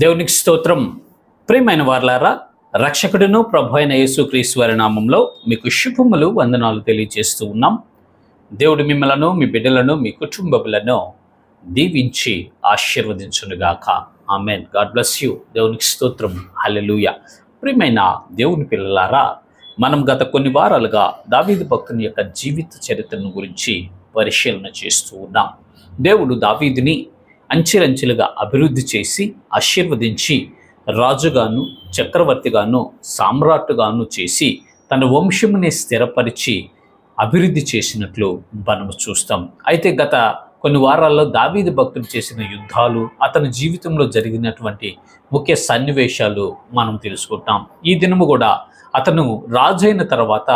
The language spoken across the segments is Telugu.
దేవునికి స్తోత్రం. ప్రియమైన వార్లారా రక్షకుడును ప్రభు అయిన యేసుక్రీస్తు వారి నామంలో మీకు శుభములు వందనాలు తెలియజేస్తూ ఉన్నాం. దేవుడు మిమ్మలను మీ బిడ్డలను మీ కుటుంబములను దీవించి ఆశీర్వదించునుగాక. ఆమెన్. God bless you. దేవునికి స్తోత్రం. హల్లెలూయ. ప్రియమైన దేవుని పిల్లలారా మనం గత కొన్ని వారాలుగా దావీదు భక్తుని యొక్క జీవిత చరిత్రను గురించి పరిశీలన చేస్తూ ఉన్నాం. దేవుడు దావీదుని అంచెలంచెలుగా అభివృద్ధి చేసి ఆశీర్వదించి రాజుగాను చక్రవర్తిగాను సామ్రాట్టుగాను చేసి తన వంశముని స్థిరపరిచి అభివృద్ధి చేసినట్లు మనము చూస్తాం. అయితే గత కొన్ని వారాల్లో దావీది భక్తులు చేసిన యుద్ధాలు అతని జీవితంలో జరిగినటువంటి ముఖ్య సన్నివేశాలు మనం తెలుసుకుంటాం. ఈ దినము కూడా అతను రాజైన తర్వాత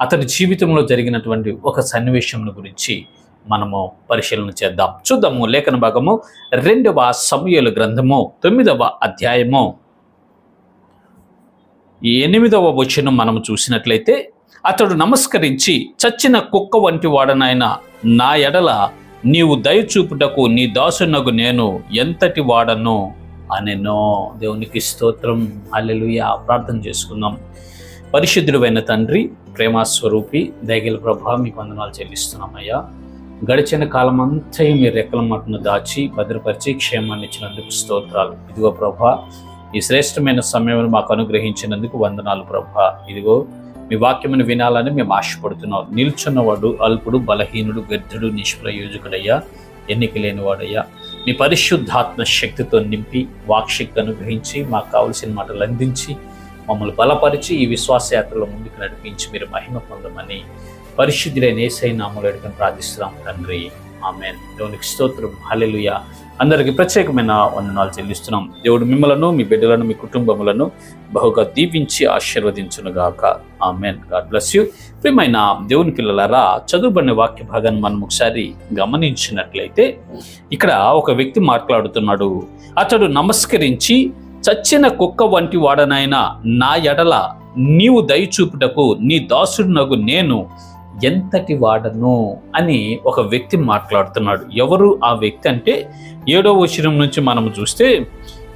అతని జీవితంలో జరిగినటువంటి ఒక సన్నివేశం గురించి మనము పరిశీలన చేద్దాం. చూద్దాము లేఖన భాగము రెండవ సమయలు గ్రంథము తొమ్మిదవ అధ్యాయము. ఎనిమిదవ వచనం మనము చూసినట్లయితే అతడు నమస్కరించి చచ్చిన కుక్క వంటి వాడనైన నా ఎడల నీవు దయచూపుటకు నీ దాసునకు నేను ఎంతటి వాడను అనెనో. దేవునికి స్తోత్రం. అల్లెలుయ ప్రార్థన చేసుకుందాం. పరిశుద్ధుడైన తండ్రి ప్రేమాస్వరూపి దయగల ప్రభా మీకు వందనాలు చెల్లిస్తున్నామయ్యా గడిచిన కాలం అంతా మీ రెక్కల మట్టును దాచి భద్రపరిచి క్షేమాన్ని ఇచ్చినందుకు స్తోత్రాలు. ఇదిగో ప్రభా ఈ శ్రేష్టమైన సమయం మాకు అనుగ్రహించినందుకు వందనాలు ప్రభా. ఇదిగో మీ వాక్యమును వినాలని మేము ఆశపడుతున్నాం. నిల్చున్నవాడు అల్పుడు బలహీనుడు గద్దెడు నిష్ప్రయోజకుడయ్యా ఎన్నిక లేనివాడయ్యా. మీ పరిశుద్ధాత్మ శక్తితో నింపి వాక్శక్తి అనుగ్రహించి మాకు కావలసిన మాటలు అందించి మమ్మల్ని బలపరిచి ఈ విశ్వాసయాత్రలో ముందుకు నడిపించి మీరు మహిమ పొందమని పరిశుద్ధులైన ఏసై నామలు ఎడుకని ప్రార్థిస్తున్నాం తండ్రి. ఆమె దేవునికి స్తోత్రం. హలెలుయ అందరికీ ప్రత్యేకమైన వందనాలు చెల్లిస్తున్నాం. దేవుడు మిమ్మలను మీ బిడ్డలను మీ కుటుంబములను బహుగా దీవించి ఆశీర్వదించునుగాక. ఆమెన్. God bless you. ప్రియమైన దేవుని పిల్లలరా చదువుబడిన వాక్య భాగాన్ని మనం ఒకసారి గమనించినట్లయితే ఇక్కడ ఒక వ్యక్తి మాట్లాడుతున్నాడు. అతడు నమస్కరించి చచ్చిన కుక్క వంటి వాడనైనా నా ఎడల నీవు దయచూపుటకు నీ దాసుడునగు నేను ఎంతటి వాడను అని ఒక వ్యక్తి మాట్లాడుతున్నాడు. ఎవరు ఆ వ్యక్తి అంటే ఏడో వచనం నుంచి మనం చూస్తే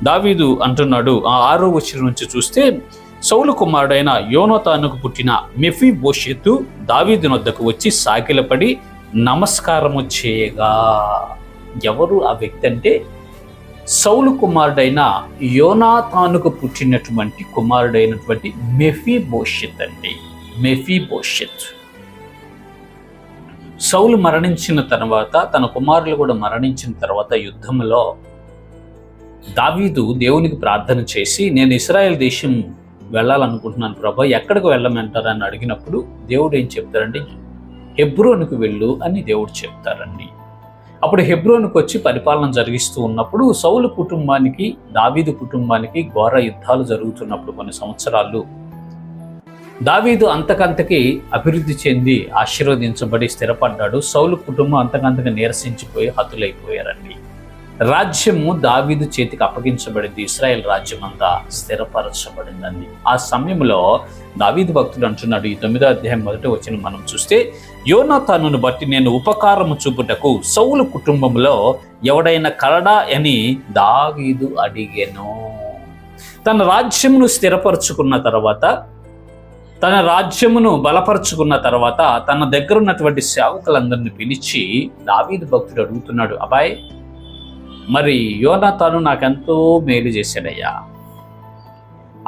దావీదు అంటున్నాడు ఆ ఆరో వచనం నుంచి చూస్తే సౌలు కుమారుడైన యోనోతానుకు పుట్టిన మెఫీ బోషెత్తు దావీదు వద్దకు వచ్చి సాకిలపడి నమస్కారము చేయగా. ఎవరు ఆ వ్యక్తి అంటే? సౌలు కుమారుడైన యోనాతానుకు పుట్టినటువంటి కుమారుడైనటువంటి మెఫీ బోషెత్ అండి. మెఫీ బోషెత్ సౌలు మరణించిన తర్వాత తన కుమారులు కూడా మరణించిన తర్వాత యుద్ధంలో దావీదు దేవునికి ప్రార్థన చేసి నేను ఇస్రాయెల్ దేశం వెళ్ళాలనుకుంటున్నాను ప్రభా ఎక్కడికి వెళ్ళమంటారని అడిగినప్పుడు దేవుడు ఏం చెప్తారండి? హెబ్రోన్కు వెళ్ళు అని దేవుడు చెప్తారండి. అప్పుడు హెబ్రోన్కి వచ్చి పరిపాలన జరిగిస్తూ ఉన్నప్పుడు సౌలు కుటుంబానికి దావీదు కుటుంబానికి ఘోర యుద్ధాలు జరుగుతున్నప్పుడు కొన్ని సంవత్సరాలు దావీదు అంతకంతకి అభివృద్ధి చెంది ఆశీర్వదించబడి స్థిరపడ్డాడు. సౌలు కుటుంబం అంతకంతకు నీరసించిపోయి హతులైపోయారండి. రాజ్యము దావీదు చేతికి అప్పగించబడింది. ఇస్రాయెల్ రాజ్యం అంతా స్థిరపరచబడిందండి. ఆ సమయంలో దావీదు భక్తుడు అంటున్నాడు ఈ తొమ్మిదో అధ్యాయం మొదట వచ్చిన మనం చూస్తే యోనాతానును బట్టి నేను ఉపకారము చూపుటకు సౌలు కుటుంబంలో ఎవడైనా కలడా అని దావీదు అడిగాను. తన రాజ్యమును స్థిరపరచుకున్న తర్వాత తన రాజ్యమును బలపరుచుకున్న తర్వాత తన దగ్గర ఉన్నటువంటి సేవకులందరిని పిలిచి దావీదు భక్తుడు అడుగుతున్నాడు అబ్బాయి మరి యోనాథాను నాకెంతో మేలు చేశాడయ్యా.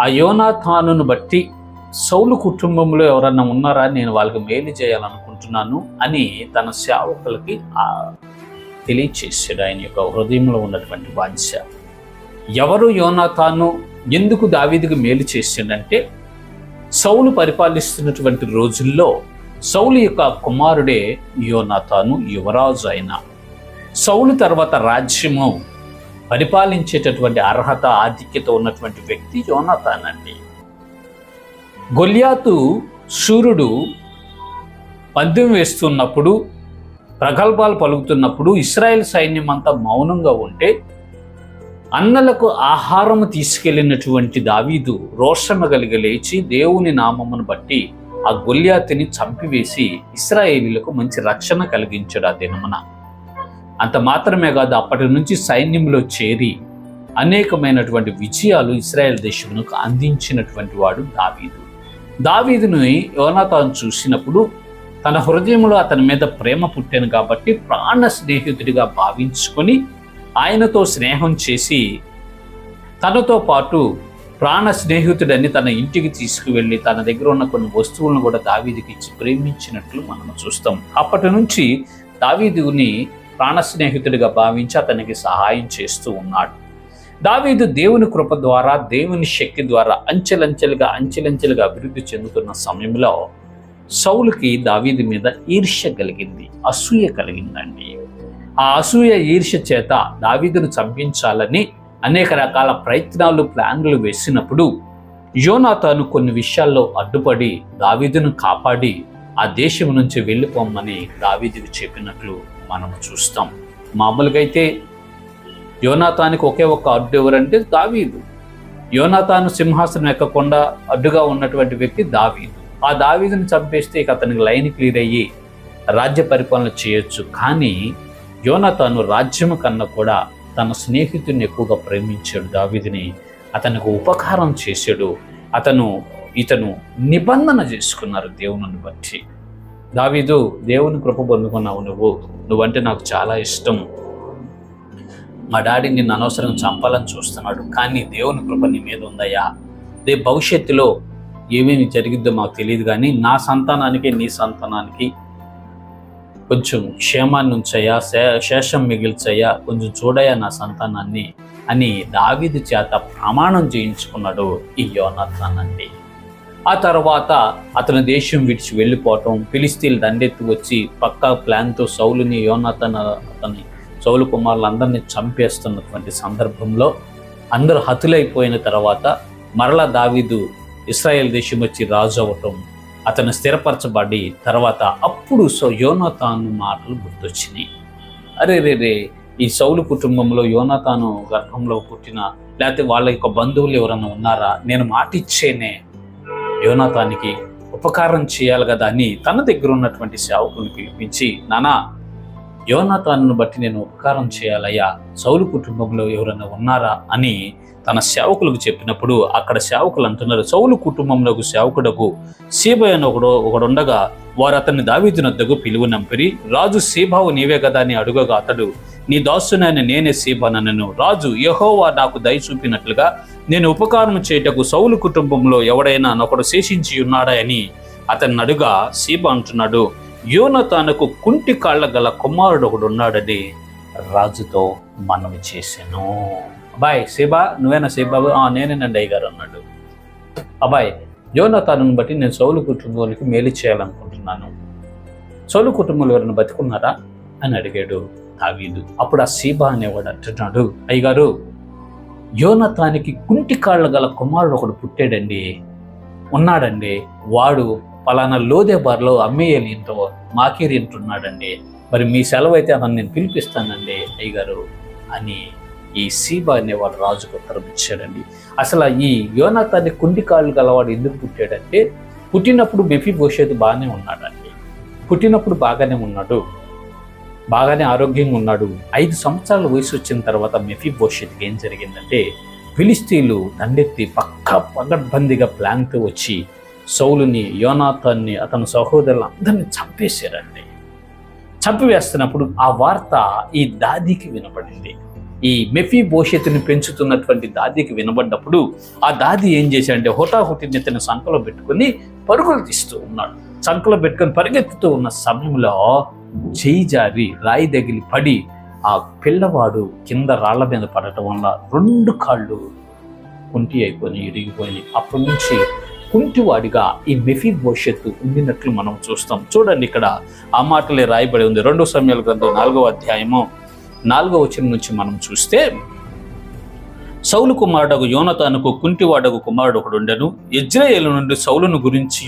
ఆ యోనాథానును బట్టి సౌలు కుటుంబంలో ఎవరన్నా ఉన్నారా? నేను వాళ్ళకి మేలు చేయాలనుకుంటున్నాను అని తన సేవకులకి ఆ తెలియచేసాడు ఆయన యొక్క హృదయంలో ఉన్నటువంటి వాంఛ. ఎవరు యోనాథాను ఎందుకు దావీదికి మేలు చేసిండంటే సౌలు పరిపాలిస్తున్నటువంటి రోజుల్లో సౌలు యొక్క కుమారుడే యోనాథాను యువరాజు అయిన. సౌలు తర్వాత రాజ్యము పరిపాలించేటటువంటి అర్హత ఆధిక్యత ఉన్నటువంటి వ్యక్తి యోనాథాన్ అండి గొల్యాతు సూర్యుడు పద్యం వేస్తున్నప్పుడు ప్రగల్భాలు పలుకుతున్నప్పుడు ఇస్రాయెల్ సైన్యం అంతా మౌనంగా ఉంటే అన్నలకు ఆహారము తీసుకెళ్ళినటువంటి దావీదు రోషమ కలిగి లేచి దేవుని నామమును బట్టి ఆ గొల్యాతిని చంపివేసి ఇస్రాయేలీలకు మంచి రక్షణ కలిగించాడు ఆ దినమున. అంత మాత్రమే కాదు అప్పటి నుంచి సైన్యంలో చేరి అనేకమైనటువంటి విజయాలు ఇస్రాయేల్ దేశమునకు అందించినటువంటి వాడు దావీదు. దావీదుని యోనాతాను చూసినప్పుడు తన హృదయంలో అతని మీద ప్రేమ పుట్టాను కాబట్టి ప్రాణ స్నేహితుడిగా భావించుకొని ఆయనతో స్నేహం చేసి తనతో పాటు ప్రాణ స్నేహితుడని తన ఇంటికి తీసుకువెళ్ళి తన దగ్గర ఉన్న కొన్ని వస్తువులను కూడా దావీదికి ఇచ్చి ప్రేమించినట్లు మనం చూస్తాం. అప్పటి నుంచి దావీదుని ప్రాణ స్నేహితుడిగా భావించి అతనికి సహాయం చేస్తూ ఉన్నాడు. దావీదు దేవుని కృప ద్వారా దేవుని శక్తి ద్వారా అంచెలంచెలుగా అంచెలంచెలుగా అభివృద్ధి చెందుతున్న సమయంలో సౌలుకి దావీది మీద ఈర్ష్య కలిగింది అసూయ కలిగిందండి. ఆ అసూయ ఈర్ష్య చేత దావీదును చంపించాలని అనేక రకాల ప్రయత్నాలు ప్లాన్లు వేసినప్పుడు యోనాతాను కొన్ని విషయాల్లో అడ్డుపడి దావీదును కాపాడి ఆ దేశం నుంచి వెళ్ళిపోమ్మని దావీదుకు చెప్పినట్లు మనం చూస్తాం. మామూలుగా అయితే యోనాతానికి ఒకే ఒక్క అడ్డు ఎవరంటే దావీదు. యోనాతాను సింహాసనం ఎక్కకుండా అడ్డుగా ఉన్నటువంటి వ్యక్తి దావీదు. ఆ దావీదును చంపేస్తే ఇక అతనికి లైన్ క్లియర్ అయ్యి రాజ్య పరిపాలన చేయొచ్చు. కానీ యోనాతాను రాజ్యం కన్నా కూడా తన స్నేహితుడిని ఎక్కువగా ప్రేమించాడు దావిదిని. అతనికి ఉపకారం చేశాడు. అతను ఇతను నిబంధన చేసుకున్నారు దేవుని బట్టి. దావీదు దేవుని కృప పొందుకున్నావు నువ్వు. నువ్వంటే నాకు చాలా ఇష్టం. మా డాడీ నిన్ను అనవసరం చంపాలని చూస్తున్నాడు. కానీ దేవుని కృప నీ మీద ఉందయ్యా. రేపు భవిష్యత్తులో ఏమేమి జరిగిద్దో మాకు తెలియదు కానీ నా సంతానానికి నీ సంతానానికి కొంచెం క్షేమాన్ని ఉంచయ్యా శేషం మిగిల్చయ్యా కొంచెం చూడయ్యా నా సంతానాన్ని అని దావిది చేత ప్రమాణం చేయించుకున్నాడు ఈ యోనాథాన్ అండి ఆ తర్వాత అతను దేశం విడిచి వెళ్ళిపోవటం పిలిస్తీలు దండెత్తి వచ్చి పక్కా ప్లాన్తో సౌలుని యోనాథన్ అతని సౌలు కుమారులందరినీ చంపేస్తున్నటువంటి సందర్భంలో అందరూ హతులైపోయిన తర్వాత మరలా దావీదు ఇస్రాయేల్ దేశం వచ్చి రాజు అవ్వటం అతను స్థిరపరచబడి తర్వాత అప్పుడు సో యోనతాను మాటలు గుర్తొచ్చినాయి. అరే రే రే ఈ సౌలు కుటుంబంలో యోనతాను గర్భంలో పుట్టిన లేకపోతే వాళ్ళ యొక్క బంధువులు ఎవరన్నా ఉన్నారా? నేను మాట ఇచ్చేనే. ఉపకారం చేయాలి కదా అని తన దగ్గర ఉన్నటువంటి సేవకుని పిలిపించి నానా యోనాతాను బట్టి నేను ఉపకారం చేయాలయ్యా? సౌలు కుటుంబంలో ఎవరైనా ఉన్నారా అని తన సేవకులకు చెప్పినప్పుడు అక్కడ సేవకులు అంటున్నారు సౌలు కుటుంబంలో సేవకుడకు సీబా అని ఒకడు ఒకడుండగా వారు అతన్ని దావీదునద్దకు పిలువు నంపిరి. రాజు సీబావు నీవే కదా అని అడుగగా అతడు నీ దాసునైన నేనే సీబానను రాజు యహోవా నాకు దయ చూపినట్లుగా నేను ఉపకారం చేయుటకు సౌలు కుటుంబంలో ఎవడైనా నొకడు శేషించి ఉన్నాడా అని అతన్ని అడుగా సీబా అంటున్నాడు. యోనతానకు కుంటి కాళ్ళ గల కుమారుడు ఒకడు ఉన్నాడని రాజుతో మనవి చేశాను. అబ్బాయి సీబా నువ్వేనా సేబాబు "ఆ, నేనేనండి అయ్యగారు అన్నాడు. అబ్బాయ్ యోనతాను బట్టి నేను సౌలు కుటుంబానికి మేలు చేయాలనుకుంటున్నాను. సౌలు కుటుంబంలో ఎవరైనా బతుకున్నారా? అని అడిగాడు దావీదు. అప్పుడు ఆ సీబా అనేవాడు అంటున్నాడు అయ్యగారు యోనతానికి కుంటి కాళ్ళ గల కుమారుడు ఒకడు పుట్టాడండి. ఉన్నాడండి. వాడు పలానా లోదేబార్లో అమ్మేయలి ఇంటో మాకేరి ఇంటున్నాడండి మరి మీ సెలవు అయితే అతను నేను పిలిపిస్తానండి అయ్యగారు అని ఈ సీబా అనేవాడు రాజుకు ఉత్తరం ఇచ్చాడండి. అసలు ఈ యోనాథాన్ని కుండి కాళ్ళు గలవాడు ఎందుకు పుట్టాడంటే పుట్టినప్పుడు మెఫీ భవిష్యత్తు బాగానే ఉన్నాడండి. పుట్టినప్పుడు బాగానే ఉన్నాడు. బాగానే ఆరోగ్యంగా ఉన్నాడు. ఐదు సంవత్సరాల వయసు వచ్చిన తర్వాత మెఫీ భవిష్యత్తుకి ఏం జరిగిందంటే ఫిలిస్తీన్లు దండెత్తి పక్క పగడ్బందీగా ప్లాన్తో వచ్చి సౌలుని యోనాథాన్ని అతని సహోదరులు అందరిని చంపేశారండి. చంపివేస్తున్నప్పుడు ఆ వార్త ఈ దాదికి వినపడింది ఈ మెఫీ భవిష్యత్తుని పెంచుతున్నటువంటి దాదికి వినబడ్డప్పుడు ఆ దాది ఏం చేశాడంటే హుటాహుటిని తన సంకలో పెట్టుకుని పరుగులు తీస్తూ ఉన్నాడు. సంకలో పెట్టుకొని పరిగెత్తుతూ ఉన్న సమయంలో చేయి జారి రాయి తగిలి పడి ఆ పిల్లవాడు కింద రాళ్ళ మీద పడటం వల్ల రెండు కాళ్ళు కుంటి అయిపోయి ఇరిగిపోయినాయి. అప్పటి నుంచి కుంటివాడిగా ఈ మెఫీ భవిష్యత్తు ఉండినట్లు మనం చూస్తాం. చూడండి ఇక్కడ ఆ మాటలే రాయబడి ఉంది. రెండో సమయాల గ్రంథం నాలుగవ అధ్యాయము నాలుగవ వచనం నుంచి మనం చూస్తే సౌలు కుమారుడకు యోనతానుకు కుంటివాడకు కుమారుడు ఒకడు ఉండెను. ఇజ్రాయేల్ నుండి సౌలును గురించి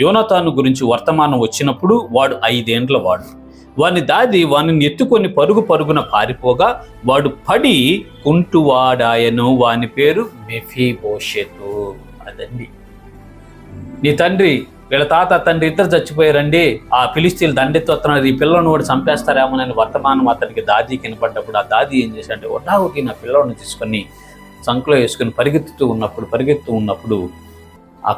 యోనతాను గురించి వర్తమానం వచ్చినప్పుడు వాడు ఐదేండ్ల వాడు. వాని దాది వానిని ఎత్తుకొని పరుగు పరుగున పారిపోగా వాడు పడి కుంటువాడాయను. వాని పేరు మెఫీ భవిష్యత్తు అదండి. నీ తండ్రి వీళ్ళ తాత తండ్రి ఇద్దరు చచ్చిపోయారండి ఆ ఫిలిస్తీన్లు దండెత్తున్నారు ఈ పిల్లని కూడా చంపేస్తారేమోనని వర్తమానం అతనికి దాది కినపడ్డప్పుడు ఆ దాది ఏం చేశాడంటే ఒటావుకి నా పిల్లని తీసుకొని సంకలో వేసుకొని పరిగెత్తుతూ ఉన్నప్పుడు పరిగెత్తు ఉన్నప్పుడు ఆ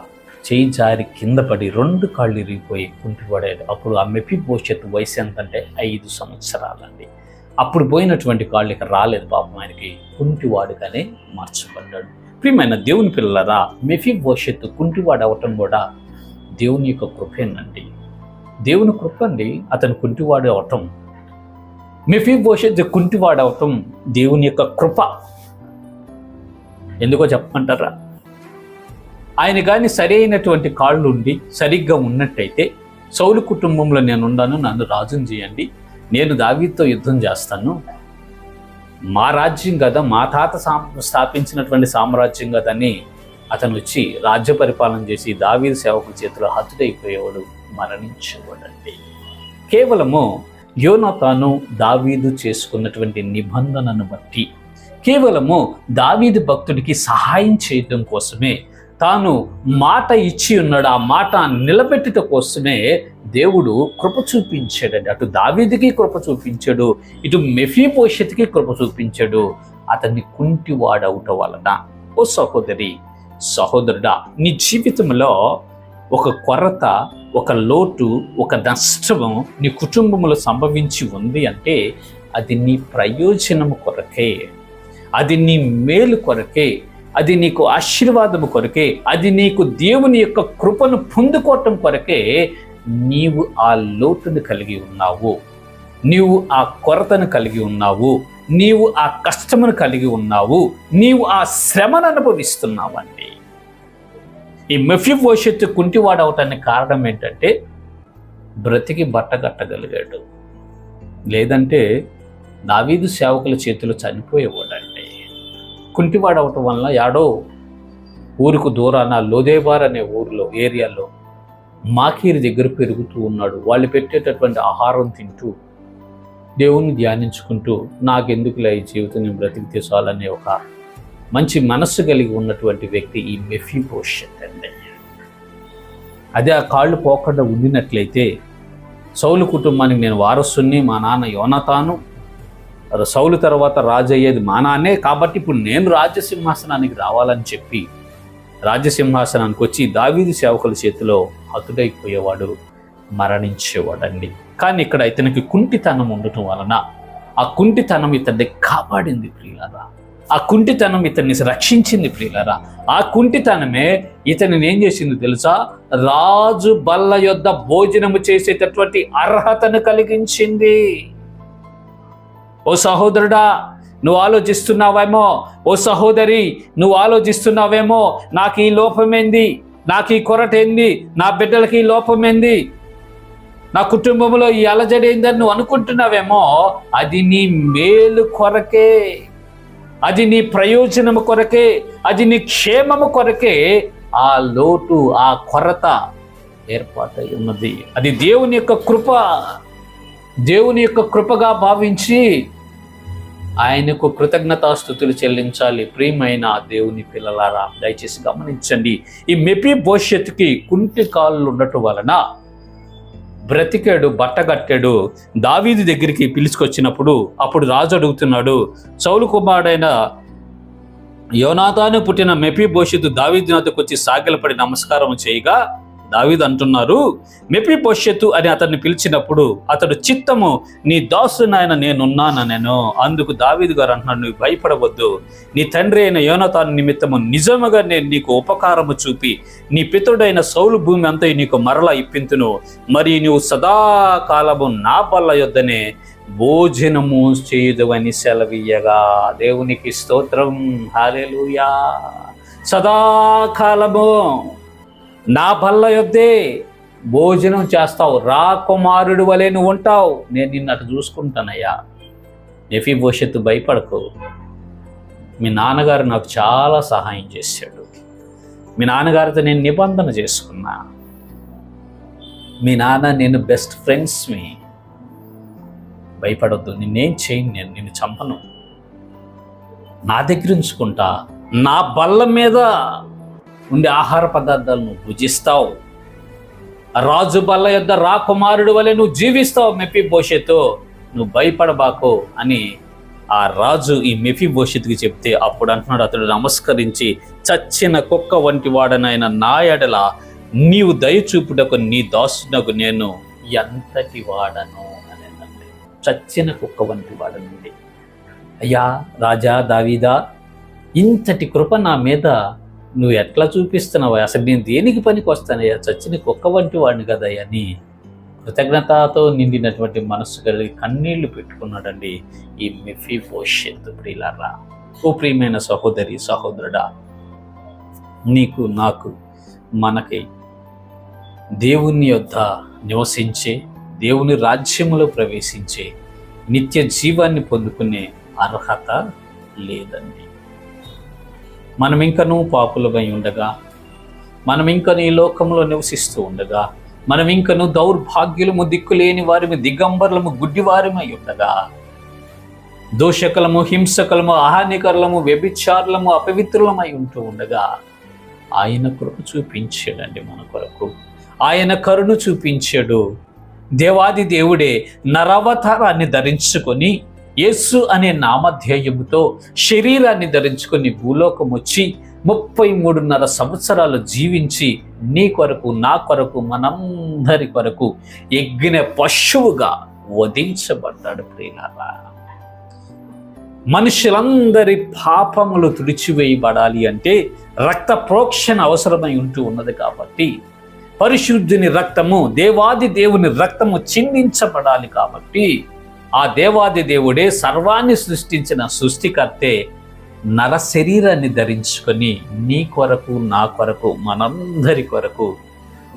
చేయి జారి కింద పడి రెండు కాళ్ళు ఇరిగిపోయి కుంటిపడాడు అప్పుడు ఆ మెపి భవిష్యత్తు వయసు ఎంతంటే ఐదు సంవత్సరాలండి. అప్పుడు పోయినటువంటి కాళ్ళు ఇక రాలేదు పాపం ఆయనకి. కుంటివాడుగానే మార్చబడ్డాడు. ప్రియమైన దేవుని పిల్లలరా మెఫీ భవిష్యత్తు కుంటివాడు అవటం కూడా దేవుని యొక్క కృపేనండి దేవుని కృప అండి అతను కుంటివాడు అవటం. మెఫీ భవిష్యత్తు కుంటివాడు అవటం దేవుని యొక్క కృప. ఎందుకో చెప్పమంటారా? ఆయన కానీ సరైనటువంటి కాళ్ళు ఉండి సరిగ్గా ఉన్నట్టయితే సౌలు కుటుంబంలో నేను ఉన్నాను నన్ను రాజును చేయండి. నేను దావీతో యుద్ధం చేస్తాను. మా రాజ్యం కదా మా తాత సా- స్థాపించినటువంటి సామ్రాజ్యం కదా అని అతను వచ్చి రాజ్య పరిపాలన చేసి దావీదు సేవకుల చేతిలో హతుడైపోయేవాడు మరణించేవాడండి. కేవలము యోనతాను దావీదు చేసుకున్నటువంటి నిబంధనను బట్టి కేవలము దావీదు భక్తుడికి సహాయం చేయడం కోసమే తాను మాట ఇచ్చి ఉన్నాడు ఆ మాట నిలబెట్టుట కోసమే దేవుడు కృప చూపించాడండి. అటు దావీదికి కృప చూపించాడు ఇటు మెఫీపోషత్కి కృప చూపించాడు. అతన్ని కుంటివాడవుట వలన. ఓ సహోదరి సహోదరుడా నీ జీవితంలో ఒక కొరత ఒక లోటు ఒక నష్టము నీ కుటుంబంలో సంభవించి ఉంది అంటే అది నీ ప్రయోజనము కొరకే అది నీ మేలు కొరకే అది నీకు ఆశీర్వాదము కొరకే అది నీకు దేవుని యొక్క కృపను పొందుకోవటం కొరకే నీవు ఆ లోటును కలిగి ఉన్నావు. నీవు ఆ కొరతను కలిగి ఉన్నావు. నీవు ఆ కష్టమును కలిగి ఉన్నావు. నీవు ఆ శ్రమను అనుభవిస్తున్నావండి. ఈ మెఫీ భవిష్యత్తు కుంటివాడవటానికి కారణం ఏంటంటే బ్రతికి బట్ట కట్టగలిగాడు. లేదంటే దావీదు సేవకుల చేతిలో చనిపోయేవాడు. కుంటివాడవటం వలన యాడో ఊరుకు దూరాన లోదేబార్ అనే ఊరిలో ఏరియాలో మాకీరి దగ్గర పెరుగుతూ ఉన్నాడు. వాళ్ళు పెట్టేటటువంటి ఆహారం తింటూ దేవుణ్ణి ధ్యానించుకుంటూ నాకెందుకులే ఈ జీవితం నేను బ్రతికితే చాలనే ఒక మంచి మనస్సు కలిగి ఉన్నటువంటి వ్యక్తి ఈ మెఫీ భవిష్యత్ అండి. అదే ఆ కాళ్ళు పోకుండా ఉండినట్లయితే సౌలు కుటుంబానికి నేను వారసుని మా నాన్న యోనతాను సౌలు తర్వాత రాజు అయ్యేది మానానే. కాబట్టి ఇప్పుడు నేను రాజ్యసింహాసనానికి రావాలని చెప్పి రాజ్యసింహాసనానికి వచ్చి దావీది సేవకుల చేతిలో హతుడైపోయేవాడు మరణించేవాడండి. కానీ ఇక్కడ ఇతనికి కుంటితనం ఉండటం వలన ఆ కుంటితనం ఇతన్ని కాపాడింది ప్రియులరా. ఆ కుంటితనం ఇతన్ని రక్షించింది ప్రియులరా. ఆ కుంటితనమే ఇతనిని ఏం చేసింది తెలుసా? రాజు బల్ల యొద్ద భోజనము చేసేటటువంటి అర్హతను కలిగించింది. ఓ సహోదరుడా నువ్వు ఆలోచిస్తున్నావేమో? ఓ సహోదరి నువ్వు ఆలోచిస్తున్నావేమో? నాకు ఈ లోపమేంది? నాకు ఈ కొరట ఏంది నా బిడ్డలకి ఈ లోపమేంది? నా కుటుంబంలో ఈ అలజడి ఏందని నువ్వు అనుకుంటున్నావేమో? అది నీ మేలు కొరకే. అది నీ ప్రయోజనము కొరకే. అది నీ క్షేమము కొరకే. ఆ లోటు ఆ కొరత ఏర్పాటై ఉన్నది. అది దేవుని యొక్క కృప. దేవుని యొక్క కృపగా భావించి ఆయనకు కృతజ్ఞతాస్థుతులు చెల్లించాలి. ప్రియమైన దేవుని పిల్లలారా దయచేసి గమనించండి. ఈ మెపి భవిష్యత్తుకి కుంటి కాళ్ళు ఉండటం వలన బ్రతికాడు బట్టగట్టాడు దావీది దగ్గరికి పిలుచుకొచ్చినప్పుడు అప్పుడు రాజు అడుగుతున్నాడు చౌలు కుమారుడైన యోనాథాను పుట్టిన మెపి భవిష్యత్తు దావీది నాథకు వచ్చి సాగిలపడి నమస్కారం చేయగా దావీదు అంటున్నారు మెపి అని అతన్ని పిలిచినప్పుడు అతడు చిత్తము నీ దాసు నాయన నేనున్నాను నేను అందుకు దావీదు గారు అంటున్నాడు నువ్వు భయపడవద్దు. నీ తండ్రి అయిన యోనతాను నిమిత్తము నిజముగా నేను నీకు ఉపకారము చూపి నీ పితుడైన సౌలు భూమి అంతా నీకు మరలా ఇప్పింతును. మరి నువ్వు సదాకాలము నా పల్ల యొద్దనే భోజనము చేయదువని సెలవీయగా దేవునికి స్తోత్రం. హాలేలుయా సదాకాలము నా బల్ల యొద్దే భోజనం చేస్తావు. రా కుమారుడు వలె నువ్వు ఉంటావు నేను నిన్ను అటు చూసుకుంటానయ్యా. ఎఫీ భవిష్యత్తు భయపడకు. మీ నాన్నగారు నాకు చాలా సహాయం చేశాడు. మీ నాన్నగారితో నేను నిబంధన చేసుకున్నా. మీ నాన్న నేను బెస్ట్ ఫ్రెండ్స్ని భయపడొద్దు. నిన్నేం చేయను నేను. నిన్ను చంపను. నా దగ్గర ఉంచుకుంటా. నా బల్ల మీద ఉండే ఆహార పదార్థాలను భుజిస్తావు. రాజు బల్ల యొద్ద రాకుమారుడు వలె నువ్వు జీవిస్తావు మెఫీ భవిష్యత్తు నువ్వు భయపడబాకు అని ఆ రాజు ఈ మెఫీ భవిష్యత్తుకి చెప్తే అప్పుడు అంటున్నాడు అతడు నమస్కరించి చచ్చిన కుక్క వంటి వాడనైన నాయడల నీవు దయచూపుటకు నీ దాసునకు నేను ఎంతటి వాడను అని అన్నాడు. చచ్చిన కుక్క వంటి వాడనండి. అయ్యా రాజా దావీదా ఇంతటి కృప నా మీద నువ్వు ఎట్లా చూపిస్తున్నావు? అసలు నేను దేనికి పనికి వస్తానయ్యా చచ్చిన కుక్క వంటి వాడిని కదయ్యా అని కృతజ్ఞతతో నిండినటువంటి మనస్సు కలిగి కన్నీళ్ళు పెట్టుకున్నాడండి ఈ మిఫీ భవిష్యత్తు ప్రియులరా ఓ ప్రియమైన సహోదరి సహోదరుడా నీకు నాకు మనకి దేవుని యొద్ద నివసించే దేవుని రాజ్యములో ప్రవేశించే నిత్య జీవాన్ని పొందుకునే అర్హత లేదండి. మనం ఇంకనూ పాపులమై ఉండగా మనం ఇంకను ఈ లోకంలో నివసిస్తూ ఉండగా మనం ఇంకను దౌర్భాగ్యులము దిక్కులేని వారిము దిగంబర్లము గుడ్డివారిమై ఉండగా. దోషకులము హింసకలము అహానికరులము వ్యభిచారులము అపవిత్రులమై ఉంటూ ఉండగా ఆయన కృప చూపించాడండి మన కొరకు. ఆయన కరుణ చూపించాడు. దేవాది దేవుడే నరవతారాన్ని ధరించుకొని యేసు అనే నామధ్యేయముతో శరీరాన్ని ధరించుకొని భూలోకం వచ్చి ముప్పై మూడున్నర సంవత్సరాలు జీవించి నీ కొరకు నా కొరకు మనందరి కొరకు ఎగ్గిన పశువుగా వధించబడ్డాడు ప్రియులారా. మనుషులందరి పాపములు తుడిచివేయబడాలి అంటే రక్త ప్రోక్షణ అవసరమై ఉంటూ ఉన్నది కాబట్టి పరిశుద్ధుని రక్తము దేవాది దేవుని రక్తము చిందించబడాలి కాబట్టి ఆ దేవాది దేవుడే సర్వాన్ని సృష్టించిన సృష్టికర్తే నర శరీరాన్ని ధరించుకొని నీ కొరకు నా కొరకు మనందరి కొరకు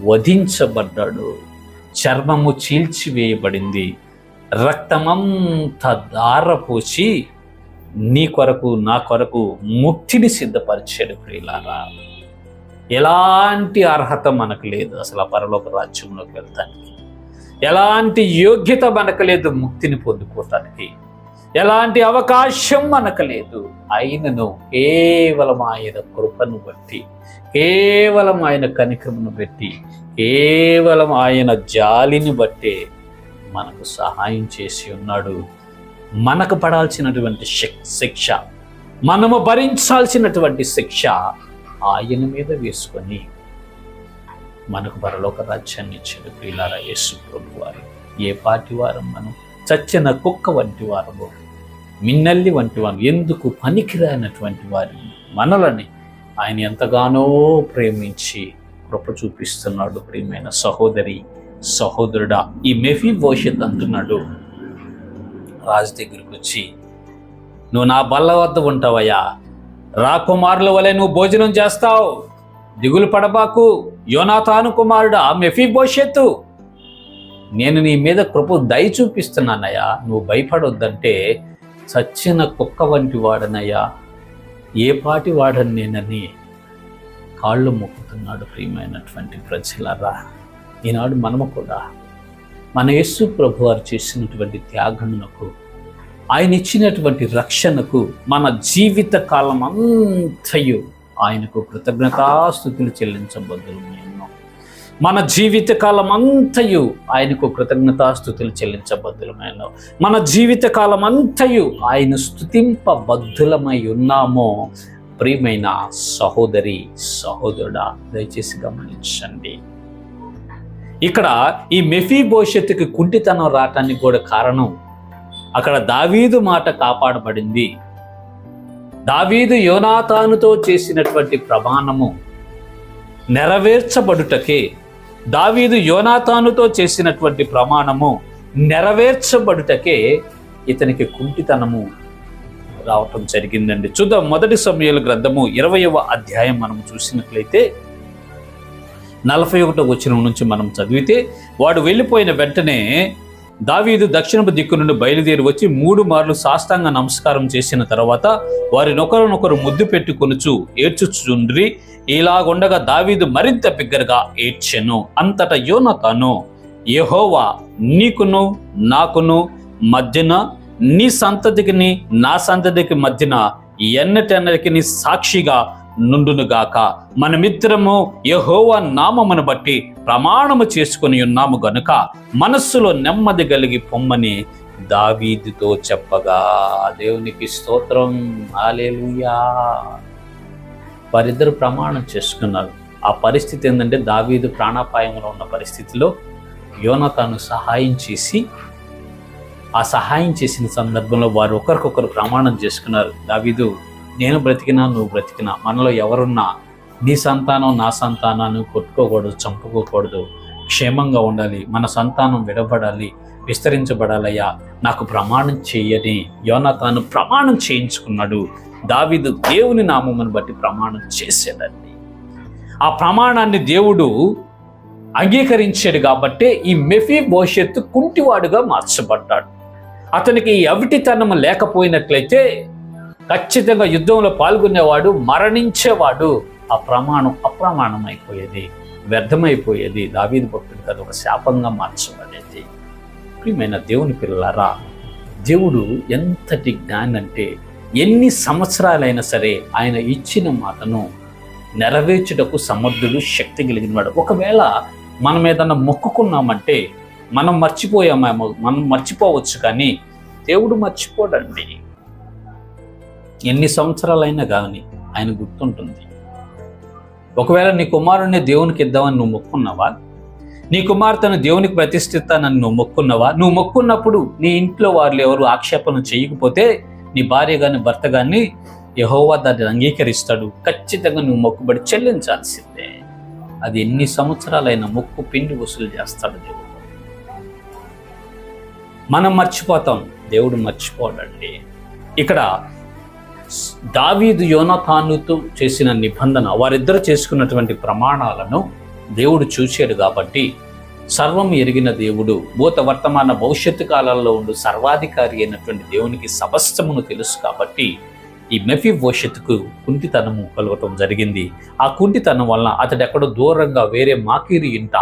వధించబడ్డాడు. చర్మము చీల్చివేయబడింది. రక్తమంతా దారపోసి నీ కొరకు నా కొరకు ముక్తిని సిద్ధపరిచాడు ప్రియులారా. ఎలాంటి అర్హత మనకు లేదు అసలు ఆ పరలోక రాజ్యంలోకి వెళ్తానికి. ఎలాంటి యోగ్యత మనకు లేదు ముక్తిని పొందుకోవటానికి. ఎలాంటి అవకాశం మనకు లేదు ఆయనను కేవలం ఆయన కృపను బట్టి కేవలం ఆయన కనికరమును బట్టి కేవలం ఆయన జాలిని బట్టే మనకు సహాయం చేసి ఉన్నాడు. మనకు పడాల్సినటువంటి శిక్ష మనము భరించాల్సినటువంటి శిక్ష ఆయన మీద వేసుకొని మనకు పరలోక రాజ్యాన్ని ఇచ్చాడు ప్రియులారా యేసు ప్రభు వారు. ఏ పాటి వారం మనం? చచ్చిన కుక్క వంటి వారము. మిన్నల్లి వంటి వారు. ఎందుకు పనికిరానటువంటి వారి? మనలని ఆయన ఎంతగానో ప్రేమించి కృప చూపిస్తున్నాడు ప్రియమైన సహోదరి సహోదరుడా. ఈ మెఫీ భవిష్యత్ అంటున్నాడు. రాజు దగ్గరికి వచ్చి నువ్వు నా బల్ల వద్ద ఉంటావయ్యా. రాకుమారుల వలె నువ్వు భోజనం చేస్తావు. దిగులు పడబాకు. యోనాథాను కుమారుడా మెఫీ నేను నీ మీద కృప దయ చూపిస్తున్నానయ్యా. నువ్వు భయపడొద్దంటే చచ్చిన కుక్క వంటి వాడనయ్యా. ఏ పాటి వాడని నేనని కాళ్ళు మొక్కుతున్నాడు ప్రియమైనటువంటి ప్రజలరా. ఈనాడు మనము కూడా మన యేసు ప్రభు వారు చేసినటువంటి త్యాగమునకు ఆయన ఇచ్చినటువంటి రక్షణకు మన జీవిత కాలం అంతయు ఆయనకు కృతజ్ఞతాస్థుతులు చెల్లించబద్దులు మేము మన జీవితకాలం అంతయు ఆయనకు కృతజ్ఞతాస్థుతులు చెల్లించబద్దులమైన మన జీవితకాలం అంతయు ఆయన స్థుతింపబద్ధులమై ఉన్నామో ప్రియమైన సహోదరి సహోదరుడా దయచేసి గమనించండి. ఇక్కడ ఈ మెఫీ భవిష్యత్తుకి కుంటితనం రావటానికి కూడా కారణం అక్కడ దావీదు మాట కాపాడబడింది. దావీదు యోనాతానుతో చేసినటువంటి ప్రమాణము నెరవేర్చబడుటకే దావీదు యోనాతానుతో చేసినటువంటి ప్రమాణము నెరవేర్చబడుటకే ఇతనికి కుంటితనము రావటం జరిగిందండి. చూద్దాం మొదటి సమయాల గ్రంథము ఇరవయవ అధ్యాయం మనం చూసినట్లయితే నలభై ఒకటో వచ్చిన నుంచి మనం చదివితే వాడు వెళ్ళిపోయిన వెంటనే దావీదు దక్షిణపు దిక్కు నుండి బయలుదేరి వచ్చి మూడు మార్లు సాష్టాంగ నమస్కారం చేసిన తర్వాత వారినొకరినొకరు ముద్దు పెట్టుకొనుచు ఏడ్చుచుండ్రి. ఇలాగుండగా దావీదు మరింత బిగ్గరగా ఏడ్చెను. అంతటా యోనతాను యహోవా నీకును నాకును మధ్యన నీ సంతతికిని నా సంతతికి మధ్యన ఎన్నటెన్నటికి సాక్షిగా నుండునుగాక మనమిద్దరము యహోవ నామమును బట్టి ప్రమాణము చేసుకుని ఉన్నాము గనుక మనస్సులో నెమ్మది కలిగి పొమ్మని దావీదుతో చెప్పగా. దేవునికి స్తోత్రం. ఆలేలుయా వారిద్దరు ప్రమాణం చేసుకున్నారు. ఆ పరిస్థితి ఏంటంటే దావీదు ప్రాణాపాయంలో ఉన్న పరిస్థితిలో యోనతాను సహాయం చేసి ఆ సహాయం చేసిన సందర్భంలో వారు ఒకరికొకరు ప్రమాణం చేసుకున్నారు. దావీదు నేను బ్రతికినా నువ్వు బ్రతికినా మనలో ఎవరున్నా నీ సంతానం నా సంతానాన్ని కొట్టుకోకూడదు చంపుకోకూడదు. క్షేమంగా ఉండాలి మన సంతానం విడబడాలి విస్తరించబడాలయ్యా. నాకు ప్రమాణం చేయని యోనతాను ప్రమాణం చేయించుకున్నాడు. దావిదు దేవుని నామమును బట్టి ప్రమాణం చేసేదండి. ఆ ప్రమాణాన్ని దేవుడు అంగీకరించాడు కాబట్టే ఈ మెఫీ భవిష్యత్తు కుంటివాడుగా మార్చబడ్డాడు. అతనికి ఈ అవిటితనం లేకపోయినట్లయితే ఖచ్చితంగా యుద్ధంలో పాల్గొనేవాడు మరణించేవాడు. ఆ ప్రమాణం అప్రమాణం అయిపోయేది వ్యర్థమైపోయేది. దావీది భక్తుడికి అది ఒక శాపంగా మార్చబడేది. ప్రియమైన దేవుని పిల్లలారా దేవుడు ఎంతటి జ్ఞానంటే ఎన్ని సంవత్సరాలైనా సరే ఆయన ఇచ్చిన మాటను నెరవేర్చుటకు సమర్థుడు శక్తి కలిగిన వాడు ఒకవేళ మనం ఏదన్నా మొక్కుకున్నామంటే మనం మర్చిపోయామేమో మనం మర్చిపోవచ్చు కానీ దేవుడు మర్చిపోడండి. ఎన్ని సంవత్సరాలైనా కానీ ఆయన గుర్తుంటుంది. ఒకవేళ నీ కుమారుణ్ణి దేవునికి ఇద్దామని నువ్వు మొక్కున్నావా? నీ కుమార్తెను దేవునికి ప్రతిష్ఠిస్తానని నువ్వు మొక్కున్నావా? నువ్వు మొక్కున్నప్పుడు నీ ఇంట్లో వాళ్ళు ఎవరు ఆక్షేపణ చేయకపోతే నీ భార్య కానీ భర్త కానీ యహోవా దాన్ని అంగీకరిస్తాడు. ఖచ్చితంగా నువ్వు మొక్కుబడి చెల్లించాల్సిందే. అది ఎన్ని సంవత్సరాలైన మొక్కు పిండి వసూలు చేస్తాడు దేవుడు. మనం మర్చిపోతాం. దేవుడు మర్చిపోడండి. ఇక్కడ దావీదు యోనతానుతో చేసిన నిబంధన వారిద్దరు చేసుకున్నటువంటి ప్రమాణాలను దేవుడు చూశాడు కాబట్టి సర్వం ఎరిగిన దేవుడు భూత వర్తమాన భవిష్యత్తు కాలాల్లో ఉండు సర్వాధికారి అయినటువంటి దేవునికి సమస్తమును తెలుసు కాబట్టి ఈ మెఫి భవిష్యత్తుకు కుంటితనము కలగటం జరిగింది. ఆ కుంటితనం వలన అతడు ఎక్కడో దూరంగా వేరే మాకీరి ఇంట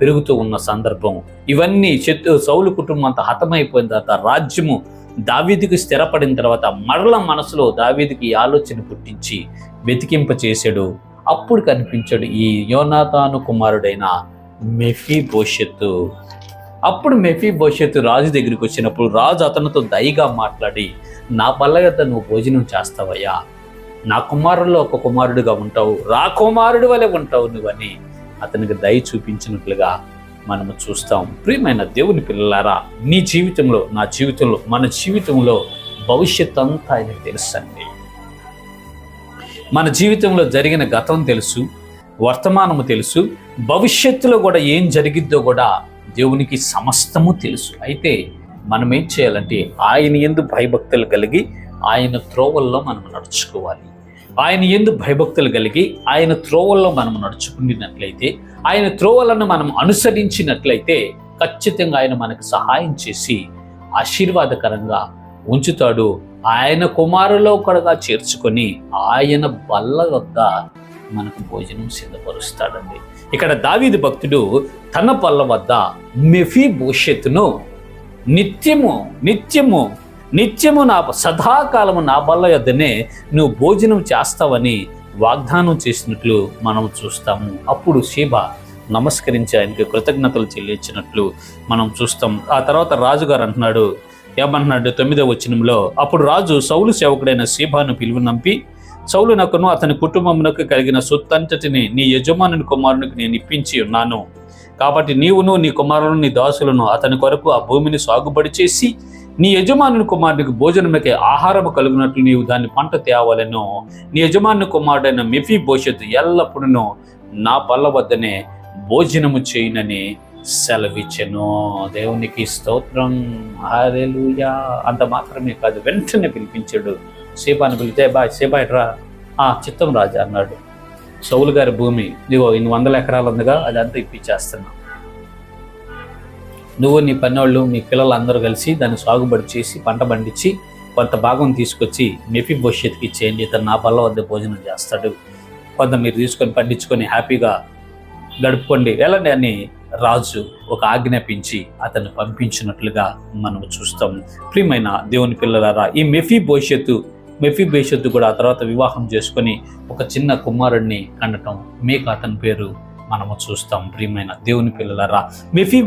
పెరుగుతూ ఉన్న సందర్భం. ఇవన్నీ చెత్తు సౌలు కుటుంబం అంతా హతమైపోయిన తర్వాత రాజ్యము దావీదికి స్థిరపడిన తర్వాత మరల మనసులో దావీదికి ఈ ఆలోచన పుట్టించి వెతికింప చేశాడు. అప్పుడు కనిపించాడు ఈ యోనాతాను కుమారుడైన మెఫీ భవిష్యత్తు అప్పుడు మెఫీ భవిష్యత్తు రాజు దగ్గరికి వచ్చినప్పుడు రాజు అతనితో దయగా మాట్లాడి నా పల్ల నువ్వు భోజనం చేస్తావయ్యా. నా కుమారుల్లో ఒక కుమారుడిగా ఉంటావు. రా కుమారుడి వలె ఉంటావు నువ్వని. అతనికి దయ చూపించినట్లుగా మనము చూస్తాం. ప్రియమైన దేవుని పిల్లలారా నీ జీవితంలో నా జీవితంలో మన జీవితంలో భవిష్యత్ అంతా ఆయనకు తెలుసండి. మన జీవితంలో జరిగిన గతం తెలుసు వర్తమానము తెలుసు భవిష్యత్తులో కూడా ఏం జరిగిద్దో కూడా దేవునికి సమస్తము తెలుసు. అయితే మనం ఏం చేయాలంటే ఆయన ఎందు భయభక్తులు కలిగి ఆయన త్రోవల్లో మనం నడుచుకోవాలి. ఆయన ఎందు భయభక్తులు కలిగి ఆయన త్రోవల్లో మనం నడుచుకున్నట్లయితే ఆయన త్రోవలను మనం అనుసరించినట్లయితే ఖచ్చితంగా ఆయన మనకు సహాయం చేసి ఆశీర్వాదకరంగా ఉంచుతాడు. ఆయన కుమారులో కూడా చేర్చుకొని ఆయన బల్ల వద్ద మనకు భోజనం సిద్ధపరుస్తాడండి. ఇక్కడ దావీది భక్తుడు తన పళ్ళ వద్ద మెఫీ భవిష్యత్తును నిత్యము నిత్యము నిత్యము నా సదాకాలము నా బల్ల యొద్దనే నువ్వు భోజనం చేస్తావని వాగ్దానం చేసినట్లు మనం చూస్తాము. అప్పుడు శీభ నమస్కరించి ఆయనకి కృతజ్ఞతలు చెల్లించినట్లు మనం చూస్తాం. ఆ తర్వాత రాజుగారు అంటున్నాడు ఏమంటున్నాడు తొమ్మిదో వచనంలో అప్పుడు రాజు సౌలు సేవకుడైన శీభాను పిలువు నంపి సౌలునకును అతని కుటుంబమునకు కలిగిన సొత్తంతటిని నీ యజమానుని కుమారునికి నేను ఇప్పించి ఉన్నాను. కాబట్టి నీవును నీ కుమారులను నీ దాసులను అతని కొరకు ఆ భూమిని సాగుబడి చేసి నీ యజమానుని కుమారునికి భోజనమకే ఆహారము కలుగునట్లు నీవు దాన్ని పంట తేవాలను. నీ యజమానుని కుమారుడైన మెఫీ భవిష్యత్తు ఎల్లప్పుడూ నా పళ్ళ వద్దనే భోజనము చేయనని సెలవిచ్చెను. దేవునికి స్తోత్రం. హాలెలూయా అంత మాత్రమే కాదు వెంటనే పిలిపించాడు. సేపాన్ని పిలితే బా సేపా ఆ చిత్తం రాజా అన్నాడు. సౌలు గారి భూమి ఇదిగో ఇన్ని వందల ఎకరాలు ఉందిగా అదంతా ఇప్పించేస్తున్నా. నువ్వు నీ పన్నోళ్ళు మీ పిల్లలు అందరూ కలిసి దాన్ని సాగుబడి చేసి పంట పండించి కొంత భాగం తీసుకొచ్చి మెఫీ భవిష్యత్తుకి ఇచ్చేయండి ఇతను నా పళ్ళ వద్ద భోజనం చేస్తాడు. కొంత మీరు తీసుకొని పండించుకొని హ్యాపీగా గడుపుకోండి. వెళ్ళండి అని రాజు ఒక ఆజ్ఞాపించి అతన్ని పంపించినట్లుగా మనం చూస్తాం ప్రియమైన దేవుని పిల్లలారా ఈ మెఫీ భవిష్యత్తు మెఫీబేషత్తు కూడా ఆ తర్వాత వివాహం చేసుకొని ఒక చిన్న కుమారుడిని కండటం మీకు అతని పేరు మనము చూస్తాం. ప్రియమైన దేవుని పిల్లలరా మెఫీ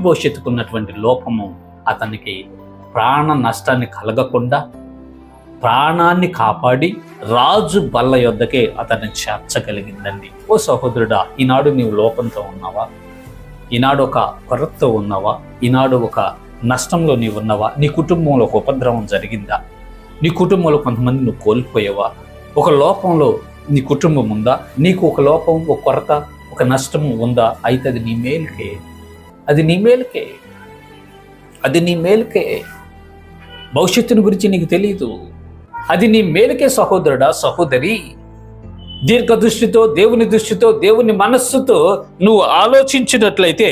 ఉన్నటువంటి లోపము అతనికి ప్రాణ నష్టాన్ని కలగకుండా ప్రాణాన్ని కాపాడి రాజు బల్ల యొద్దకే అతన్ని చేర్చగలిగిందండి. ఓ సహోదరుడా ఈనాడు నీవు లోపంతో ఉన్నావా? ఈనాడు ఒక కొరతతో ఉన్నావా? ఈనాడు ఒక నష్టంలో నీవు ఉన్నావా? నీ కుటుంబంలో ఒక ఉపద్రవం జరిగిందా? నీ కుటుంబంలో కొంతమంది నువ్వు కోల్పోయావా? ఒక లోపంలో నీ కుటుంబం ఉందా? నీకు ఒక లోపం ఒక కొరత ఒక నష్టం ఉందా? అయితే అది నీ మేలుకే. అది నీ మేలుకే. అది నీ మేలుకే. భవిష్యత్తుని గురించి నీకు తెలియదు అది నీ మేలుకే సహోదరుడా సహోదరి. దీర్ఘ దృష్టితో దేవుని దృష్టితో దేవుని మనస్సుతో నువ్వు ఆలోచించినట్లయితే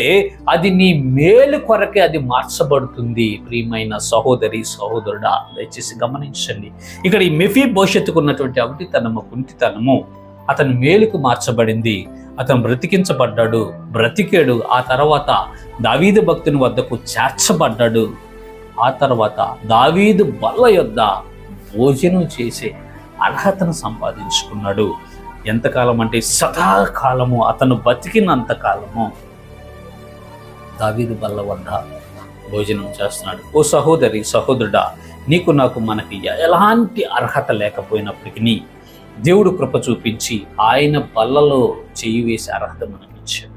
అది నీ మేలు కొరకే అది మార్చబడుతుంది ప్రియమైన సహోదరి సహోదరుడా. దయచేసి గమనించండి. ఇక్కడ ఈ మెఫీ భవిష్యత్తుకు ఉన్నటువంటి అవిటితనము కుంటితనము అతని మేలుకు మార్చబడింది. అతను బ్రతికించబడ్డాడు. బ్రతికాడు. ఆ తర్వాత దావీదు భక్తుని వద్దకు చేర్చబడ్డాడు. ఆ తర్వాత దావీదు బల్ల యొద్ద భోజనం చేసే అర్హతను సంపాదించుకున్నాడు. ఎంతకాలం అంటే సదాకాలము. అతను బతికినంత కాలము. దావీదు బల్ల వద్ద భోజనం చేస్తున్నాడు. ఓ సహోదరి సహోదరుడా నీకు నాకు మనకి ఎలాంటి అర్హత లేకపోయినప్పటికీ దేవుడు కృప చూపించి ఆయన బల్లలో చేయి వేసే అర్హత మనకి ఇచ్చాడు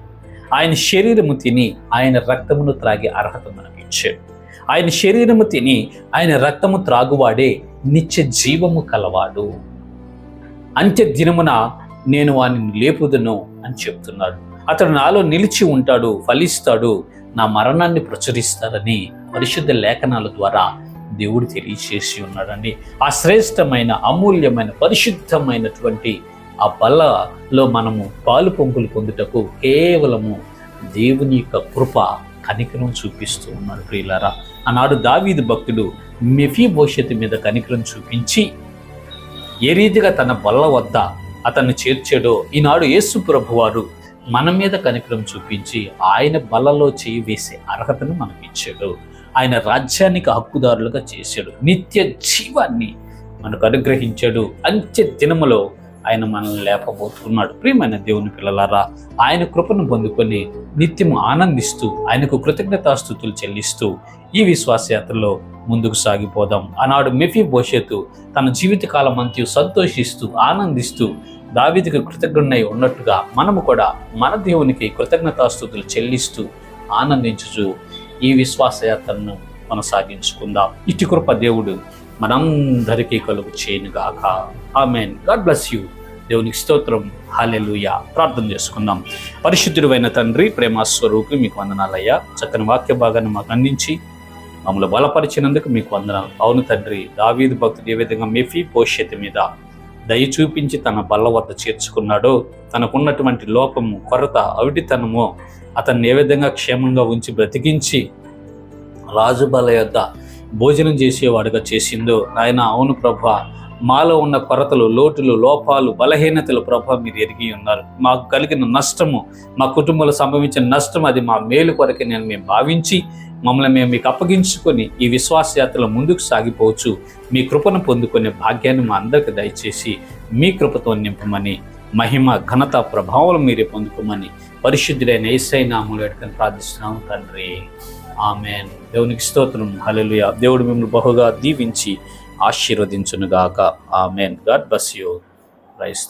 ఆయన శరీరము తిని ఆయన రక్తమును త్రాగే అర్హత మనకి ఇచ్చాడు ఆయన శరీరము తిని ఆయన రక్తము త్రాగువాడే నిత్య జీవము కలవాడు. అంత్య దినమున నేను వానిని లేపుదను అని చెప్తున్నాడు. అతడు నాలో నిలిచి ఉంటాడు ఫలిస్తాడు నా మరణాన్ని ప్రచురిస్తారని పరిశుద్ధ లేఖనాల ద్వారా దేవుడు తెలియచేసి ఉన్నాడండి. ఆ శ్రేష్టమైన అమూల్యమైన పరిశుద్ధమైనటువంటి ఆ బల్లలో మనము పాలు పొంగులు పొందుటకు కేవలము దేవుని యొక్క కృప కనికరం చూపిస్తూ ఉన్నాడు ప్రియులారా. ఆనాడు దావీదు భక్తుడు మెఫీ భవిష్యత్తు మీద కనికరం చూపించి ఏ రీతిగా తన బల్ల వద్ద అతన్ని చేర్చాడో ఈనాడు యేసు ప్రభువారు మన మీద కనికరం చూపించి ఆయన బల్లలో చేయి వేసే అర్హతను మనకిచ్చాడు. ఆయన రాజ్యానికి హక్కుదారులుగా చేశాడు. నిత్య జీవాన్ని మనకు అనుగ్రహించాడు. అంత్య దినములో ఆయన మనల్ని లేపబోతున్నాడు. ప్రియమైన దేవుని పిల్లలారా ఆయన కృపను పొందుకొని నిత్యము ఆనందిస్తూ ఆయనకు కృతజ్ఞతాస్థుతులు చెల్లిస్తూ ఈ విశ్వాసయాత్రలో ముందుకు సాగిపోదాం. ఆనాడు మెఫీ భవిష్యత్తు తన జీవితకాలం అంత్యు సంతోషిస్తూ ఆనందిస్తూ దావిదికి కృతజ్ఞుడై ఉన్నట్టుగా మనము కూడా మన దేవునికి కృతజ్ఞతాస్థుతులు చెల్లిస్తూ ఆనందించుచు ఈ విశ్వాసయాత్రను కొనసాగించుకుందాం. ఇటు కృప దేవుడు మనందరికీ కలుగు చేయనుగాక. ఆమెన్. God bless you. దేవునికి స్తోత్రం. హాలెలుయ ప్రార్థన చేసుకుందాం. పరిశుద్ధుడైన తండ్రి ప్రేమస్వరూపి మీకు వందనాలయ్యా. చక్కని వాక్య భాగాన్ని మాకు అందించి మమ్మల్ని బలపరిచినందుకు మీకు వందనాలు. అవును తండ్రి దావీదు భక్తుడు ఏ విధంగా మెఫీ భవిష్యత్తు మీద దయ చూపించి తన బల్ల వద్ద చేర్చుకున్నాడో తనకున్నటువంటి లోపము కొరత అవిటితనము అతన్ని ఏ విధంగా క్షేమంగా ఉంచి బ్రతికించి రాజు బల యొద్ద భోజనం చేసేవాడుగా చేసిందో ఆయన అవును ప్రభ. మాలో ఉన్న కొరతలు లోటులు లోపాలు బలహీనతలు ప్రభ మీరు ఎరిగి ఉన్నారు. మాకు కలిగిన నష్టము మా కుటుంబంలో సంభవించిన నష్టం అది మా మేలు కొరకే నేను మేము భావించి మమ్మల్ని మేము మీకు అప్పగించుకొని ఈ విశ్వాస యాత్రలో ముందుకు సాగిపోవచ్చు. మీ కృపను పొందుకునే భాగ్యాన్ని మా అందరికి దయచేసి మీ కృపతో నింపమని మహిమ ఘనత ప్రభావం మీరే పొందుకోమని పరిశుద్ధుడైన ఏసై నామూలు ఎడకని ప్రార్థిస్తున్నాము తండ్రి. ఆమెన్. దేవునికి స్తోత్రం. హలలుయ దేవుడు మిమ్మల్ని బహుగా దీవించి ఆశీర్వదించునుగాక. Amen. God bless you. Rice